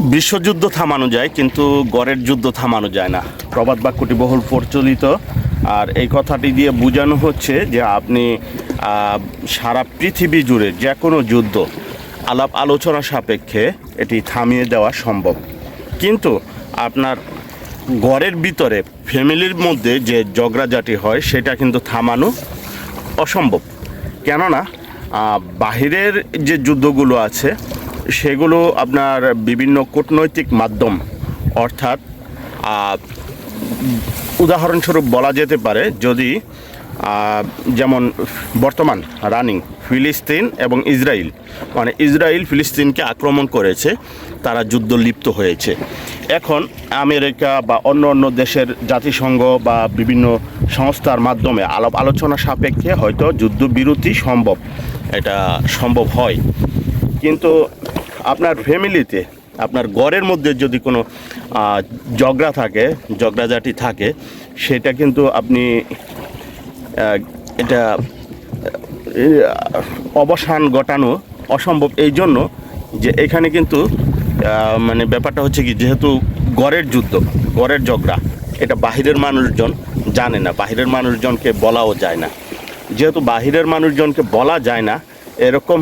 বিশ্বযুদ্ধ থামানো যায়, কিন্তু গড়ের যুদ্ধ থামানো যায় না। প্রবাদ বাক্যটি বহুল প্রচলিত। আর এই কথাটি দিয়ে বোঝানো হচ্ছে যে আপনি সারা পৃথিবী জুড়ে যে কোনো যুদ্ধ আলাপ আলোচনা সাপেক্ষে এটি থামিয়ে দেওয়া সম্ভব। কিন্তু আপনার ঘরের ভিতরে ফ্যামিলির মধ্যে যে ঝগড়াঝাটি হয়, সেটা কিন্তু থামানো অসম্ভব। কেননা বাহিরের যে যুদ্ধগুলো আছে সেগুলো আপনার বিভিন্ন কূটনৈতিক মাধ্যম, অর্থাৎ উদাহরণস্বরূপ বলা যেতে পারে যদি যেমন বর্তমান রানিং ফিলিস্তিন এবং ইসরায়েল মানে ইসরায়েল ফিলিস্তিনকে আক্রমণ করেছে, তারা যুদ্ধ লিপ্ত হয়েছে। এখন আমেরিকা বা অন্য অন্য দেশের জাতিসংঘ বা বিভিন্ন সংস্থার মাধ্যমে আলাপ আলোচনা সাপেক্ষে হয়তো যুদ্ধবিরতি সম্ভব, এটা সম্ভব হয়। কিন্তু আপনার ফ্যামিলিতে, আপনার ঘরের মধ্যে যদি কোনো জগড়া থাকে, ঝগড়াঝাটি থাকে, সেটা কিন্তু আপনি এটা অবসান ঘটানো অসম্ভব। এই জন্য যে এখানে কিন্তু মানে ব্যাপারটা হচ্ছে কি, যেহেতু গড়ের যুদ্ধ, গড়ের ঝগড়া, এটা বাহিরের মানুষজন জানে না, বাহিরের মানুষজনকে বলাও যায় না। যেহেতু বাহিরের মানুষজনকে বলা যায় না, এরকম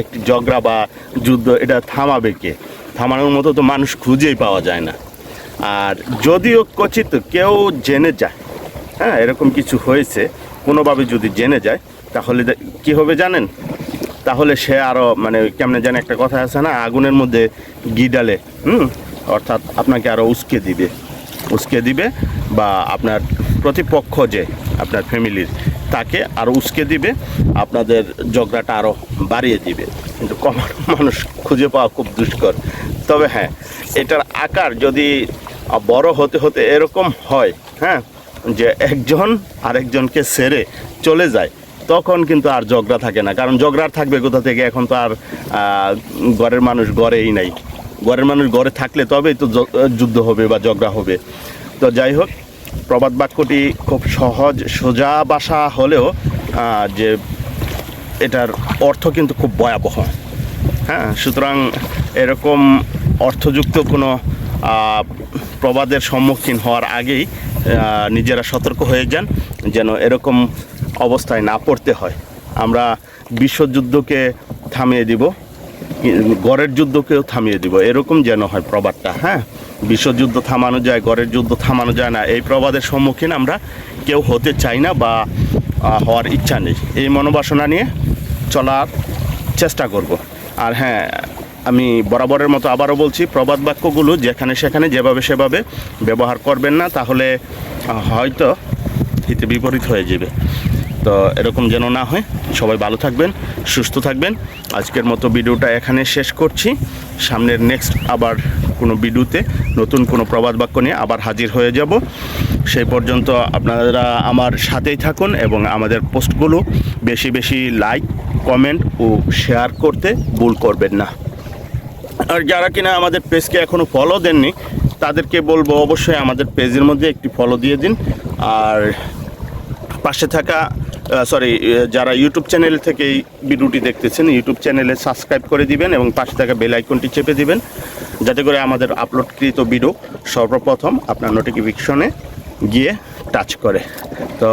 একটি ঝগড়া বা যুদ্ধ, এটা থামাবে কে? থামানোর মতো তো মানুষ খুঁজেই পাওয়া যায় না। আর যদিও কচিত কেউ জেনে যায় হ্যাঁ এরকম কিছু হয়েছে, কোনোভাবে যদি জেনে যায়, তাহলে কি হবে জানেন? তাহলে সে আরও মানে কেমনে জানে একটা কথা আছে না, আগুনের মধ্যে ঘি ডালে হুম, অর্থাৎ আপনাকে আরও উস্কে দিবে। উস্কে দিবে বা আপনার প্রতিপক্ষ যে, আপনার ফ্যামিলির তাকে আরও উস্কে দিবে, আপনাদের ঝগড়াটা আরও বাড়িয়ে দিবে। কিন্তু কম মানুষ খুঁজে পাওয়া খুব দুষ্কর। তবে হ্যাঁ এটার আকার যদি বড় হতে হতে এরকম হয় হ্যাঁ যে একজন আরেকজনকে সেরে চলে যায়, তখন কিন্তু আর ঝগড়া থাকে না। কারণ ঝগড়া থাকবে কোথা থেকে? এখন তো আর ঘরের মানুষ ঘরেই নাই। ঘরের মানুষ ঘরে থাকলে তবেই তো যুদ্ধ হবে বা ঝগড়া হবে। তো যাই হোক প্রবাদ বাক্যটি খুব সহজ, সোজা বাসা হলেও যে এটার অর্থ কিন্তু খুব ভয়াবহ। হ্যাঁ সুতরাং এরকম অর্থযুক্ত কোনো প্রবাদের সম্মুখীন হওয়ার আগেই নিজেরা সতর্ক হয়ে যান, যেন এরকম অবস্থায় না পড়তে হয়। আমরা বিশ্বযুদ্ধকে থামিয়ে দিব। গড়ের যুদ্ধকেও থামিয়ে দিব। এরকম যেন হয় প্রবাদটা হ্যাঁ? বিশ্বযুদ্ধ থামানো যায়, গড়ের যুদ্ধ থামানো যায় না। এই প্রবাদের সম্মুখীন আমরা কেউ হতে চাই না বা হওয়ার ইচ্ছা নেই। এই মনোবাসনা নিয়ে চলার চেষ্টা করব। আর হ্যাঁ আমি বরাবরের মতো আবারও বলছি, প্রবাদ বাক্যগুলো যেখানে সেখানে, যেভাবে সেভাবে ব্যবহার করবেন না, তাহলে হয়তো হিতে বিপরীত হয়ে যাবে। তো এরকম যেন না হয়, সবাই ভালো থাকবেন, সুস্থ থাকবেন। আজকের মতো ভিডিওটা এখানে শেষ করছি। সামনের নেক্সট আবার কোনো ভিডিওতে নতুন কোনো প্রবাদ বাক্য নিয়ে আবার হাজির হয়ে যাব। সেই পর্যন্ত আপনারা আমার সাথেই থাকুন এবং আমাদের পোস্টগুলো বেশি বেশি লাইক কমেন্ট ও শেয়ার করতে ভুল করবেন না। আর যারা কিনা আমাদের পেজকে এখনও ফলো দেননি, তাদেরকে বলব অবশ্যই আমাদের পেজের মধ্যে একটি ফলো দিয়ে দিন। আর পাশে থাকা সরি যারা ইউটিউব চ্যানেল থেকে এই ভিডিওটি দেখতেছেন ইউটিউব চ্যানেলে সাবস্ক্রাইব করে দিবেন এবং পাশে থাকা বেল আইকনটি চেপে দিবেন, যাতে করে আমাদের আপলোডকৃত ভিডিও সর্বপ্রথম আপনার নোটিফিকেশনে গিয়ে টাচ করে। তো